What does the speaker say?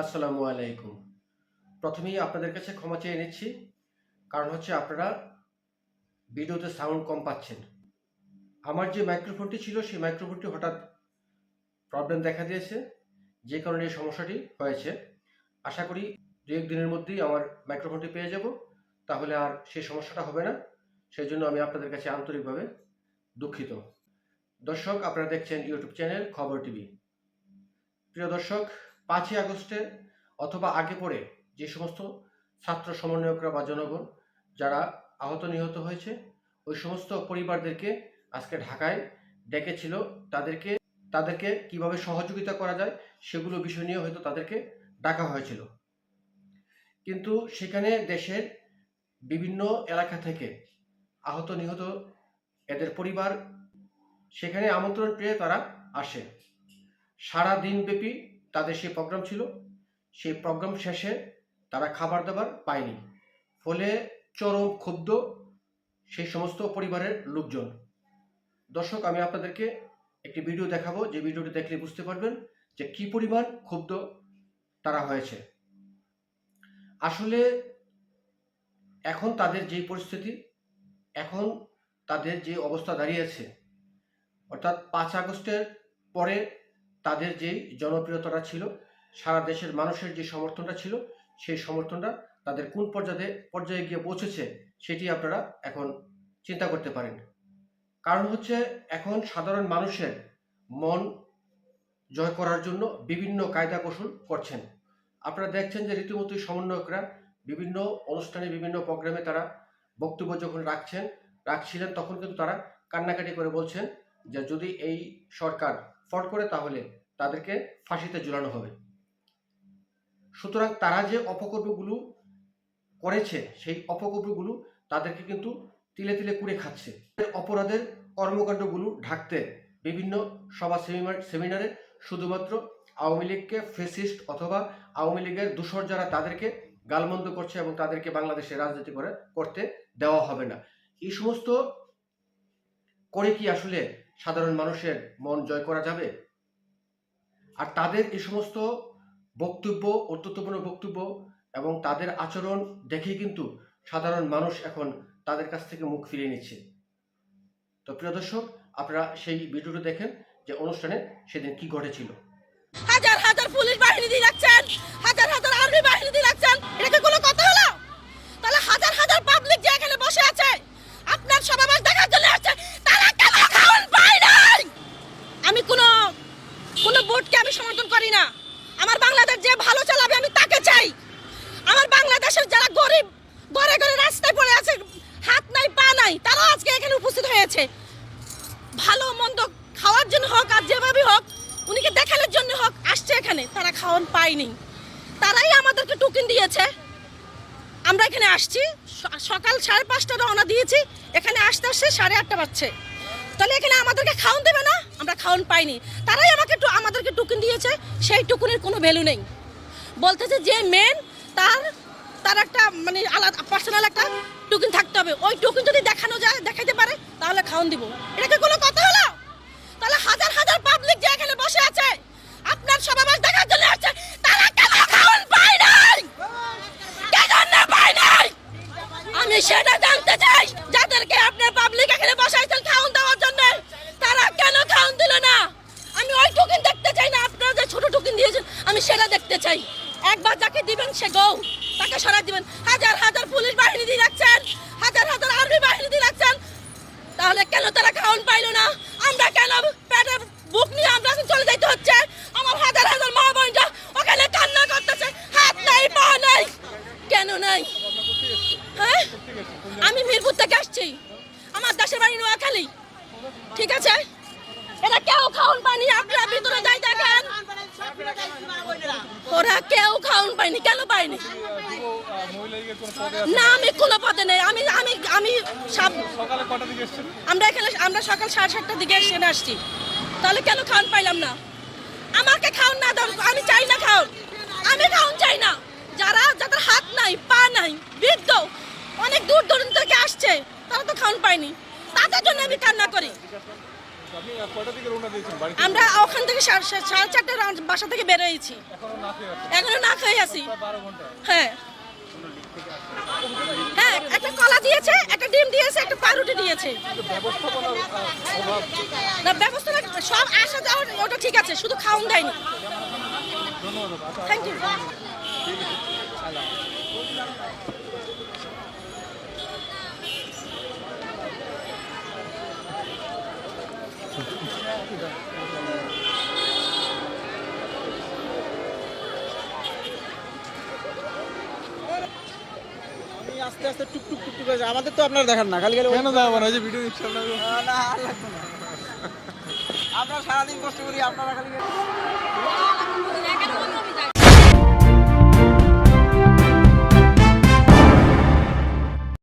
আসসালামু আলাইকুম। প্রথমেই আপনাদের কাছে ক্ষমা চেয়ে নিচ্ছি, কারণ হচ্ছে আপনারা ভিডিওতে সাউন্ড কম পাচ্ছেন। আমার যে মাইক্রোফোনটি ছিল, সেই মাইক্রোফোনটি হঠাৎ প্রবলেম দেখা দিয়েছে, যে কারণে এই সমস্যাটি হয়েছে। আশা করি দু দিনের মধ্যেই আমার মাইক্রোফোনটি পেয়ে যাব, তাহলে আর সেই সমস্যাটা হবে না। সেই জন্য আমি আপনাদের কাছে আন্তরিকভাবে দুঃখিত। দর্শক, আপনারা দেখছেন ইউটিউব চ্যানেল খবর টিভি। প্রিয় দর্শক পাঁচই আগস্টে অথবা আগে পরে যে সমস্ত ছাত্র সমন্বয়করা বা জনগণ যারা আহত নিহত হয়েছে, ওই সমস্ত পরিবারদেরকে আজকে ঢাকায় ডেকেছিল। তাদেরকে তাদেরকে কীভাবে সহযোগিতা করা যায় সেগুলো বিষয় নিয়ে হয়তো তাদেরকে ডাকা হয়েছিল। কিন্তু সেখানে দেশের বিভিন্ন এলাকা থেকে আহত, নিহত এদের পরিবার, সেখানে আমন্ত্রণ পেয়ে তারা আসে। সারা দিনব্যাপী তাদের সেই প্রোগ্রাম ছিল। সেই প্রোগ্রাম শেষে তারা খাবার দাবার পায়নি। ফলে চরম ক্ষুব্ধ সেই সমস্ত পরিবারের লোকজন। দর্শক, আমি আপনাদেরকে একটি ভিডিও দেখাবো। যে ভিডিওটি দেখলে বুঝতে পারবেন যে কি পরিমাণ ক্ষুব্ধ তারা হয়েছে। আসলে এখন তাদের যে পরিস্থিতি, এখন তাদের যে অবস্থা দাঁড়িয়েছে অর্থাৎ পাঁচ আগস্টের পরে তাদের যে জনপ্রিয়তাটা ছিল, সারা দেশের মানুষের যে সমর্থনটা ছিল, সেই সমর্থনটা তাদের কোন পর্যায়ে পর্যায়ে গিয়ে পৌঁছেছে সেটি আপনারা এখন চিন্তা করতে পারেন। কারণ হচ্ছে এখন সাধারণ মানুষের মন জয় করার জন্য বিভিন্ন কায়দা কৌশল করছেন। আপনারা দেখছেন যে রীতিমতোই সমন্বয়করা বিভিন্ন অনুষ্ঠানে, বিভিন্ন প্রোগ্রামে তারা বক্তব্য যখন রাখছেন, রাখছিলেন, তখন কিন্তু তারা কান্নাকাটি করে বলছেন যে যদি এই সরকার ফট করে তাহলে তাদেরকে ফাঁসিতে ঝুলানো হবে। সুতরাং তারা যে অপকর্মগুলো করেছে, সেই অপকর্মগুলো তাদেরকে কিন্তু তিলে তিলে কুড়ে খাচ্ছে। অপরাধের কর্মকাণ্ডগুলো ঢাকতে বিভিন্ন সভা সেমিনার শুধুমাত্র আওয়ামী লীগকে ফেসিস্ট অথবা আওয়ামী লীগের দূষর যারা তাদেরকে গালমন্দ করছে এবং তাদেরকে বাংলাদেশে রাজনীতি করে, করতে দেওয়া হবে না। এই সমস্ত করে কি আসলে সাধারণ মানুষের মন জয় করা যাবে? আর তাদের এই সমস্ত বক্তব্য অত্যন্তপূর্ণ বক্তব্য এবং তাদের আচরণ দেখেই কিন্তু সাধারণ মানুষ এখন তাদের কাছ থেকে মুখ ফিরিয়ে নিচ্ছে। তো প্রিয় দর্শক, আপনারা সেই ভিডিওটা দেখেন যে অনুষ্ঠানে সেদিন কি ঘটেছিল। হাজার হাজার পুলিশ বাহিনী দিয়ে রাখছেন হাজার হাজার আর্মি বাহিনী দিয়ে রাখছেন এটা কি কোনো কথা হলো তাহলে হাজার হাজার পাবলিক যে এখানে বসে আছে আপনার সমাবেশ দেখার জন্য আসছে তারা কেন খাওয়ান পায় নাই আমি কোনো কোনো ভোটকে আমি সমর্থন করি না আমার বাংলাদেশ যে ভালো চালাবে আমি তাকে চাই আমার বাংলাদেশের যারা গরিব ঘরে ঘরে রাস্তায় পড়ে আছে হাত নাই তারা আজকে এখানে উপস্থিত হয়েছে। ভালো মন্দ খাওয়ার জন্য হোক আর যেভাবে হোক, উনিকে দেখানোর জন্য হোক, আসছে এখানে, তারা খাওয়ান পায়নি। তারাই আমাদেরকে টোকেন দিয়েছে। আমরা এখানে আসছি সকাল সাড়ে পাঁচটা রওনা দিয়েছি, এখানে আসতে আসতে সাড়ে আটটা বাজছে। তাহলে এখানে আমাদেরকে খাওয়ান দেবে না? আমরা খাওয়ান পাইনি। তারাই আমাকে আমাদেরকে টোকেন দিয়েছে, সেই টুকুনের কোনো ভ্যালু নেই। বলতেছে যে মেন তার তার একটা মানে আলাদা পার্সোনাল একটা টোকেন থাকতে হবে। ওই টোকেন যদি দেখানো যায় দেখাইতে পারে খাওয়ান দিব। এটা কি কোনো কথা হলো? তাহলে হাজার হাজার পাবলিক যে এখানে বসে আছে, আপনার সমাবেশ দেখার জন্য আসছে, তারা কেন খাওয়ান পায় নাই? কেন পায় নাই? আমি সেটা জানতে চাই, যাদেরকে আপনার পাবলিক এখানে বসাইছেন খাওয়ান দেওয়ার জন্য, তারা কেন খাওয়ান দিল না? আমি ওই টোকেন দেখতে চাই না, আপনারা যে ছোট টোকেন দিয়েছেন, আমি সেটা দেখতে চাই। একবার যাকে দিবেন সে গৌ, তাকে সরাই দিবেন। হাজার হাজার পুলিশ বাহিনী দিয়ে রাখছেন হাজার হাজার আর্মি বাহিনী দিয়ে রাখছেন তাহলে কেন তারা খাওয়ান পাইলো না? আমরা কেন পেটে বুক নিয়ে আমরা চলে যাইতে হচ্ছে? আমার হাজার হাজার মা বোনটা ওখানে কান্না করতেছে, হাত নাই, পা নাই। কেন নাই? হ্যাঁ? আমি মিরপুর থেকে আসছি। আমার দেশের বাড়ি নোয়াখালী। ঠিক আছে? এরা কেউ খাওয়ান পানি আপনার ভিতরে যাই দেখেন ওরা কেউ খাওয়ান পায়নি কেন পায়নি? না আমি কোনো পদে নেই আমি আমি আমি আমরা এখানে আমরা সকাল সাড়ে সাতটার দিকে এসে আসছি। তাহলে কেন খাওয়ান পাইলাম না? আমাকে খাওয়ান না দাও আমি চাই না খাওয়ান আমি খাওয়ান চাই না। যারা যাদের হাত নাই পা নাই বৃদ্ধ অনেক দূর দূরান্ত থেকে আসছে তারা তো খাওয়ান পায়নি। তাদের জন্য আমি কান্না করি আপনি আহ, কয়টা থেকে রওনা দিয়েছেন বাড়ি থেকে? আমরা ওখান থেকে সাড়ে চারটে বাসা থেকে বেরোয়েছি। এখনও না খেয়ে এখনও না খেয়ে আছি। হ্যাঁ। হ্যাঁ একটা কলা দিয়েছে একটা ডিম দিয়েছে একটা পাউরুটি দিয়েছে। না ব্যবস্থা সব আসা যাওয়া ওটা ঠিক আছে শুধু খাওন দেয়নি। থ্যাংক ইউ আস্তে আস্তে টুকটুক টুক টুক টুক করে যাই। আমাদের তো আপনার দেখান না খালি খালি কেন দেখাবো না? যে ভিডিও দিচ্ছে আপনার না, না আর লাগবে না। আমরা সারাদিন কষ্ট করি আপনারা খালি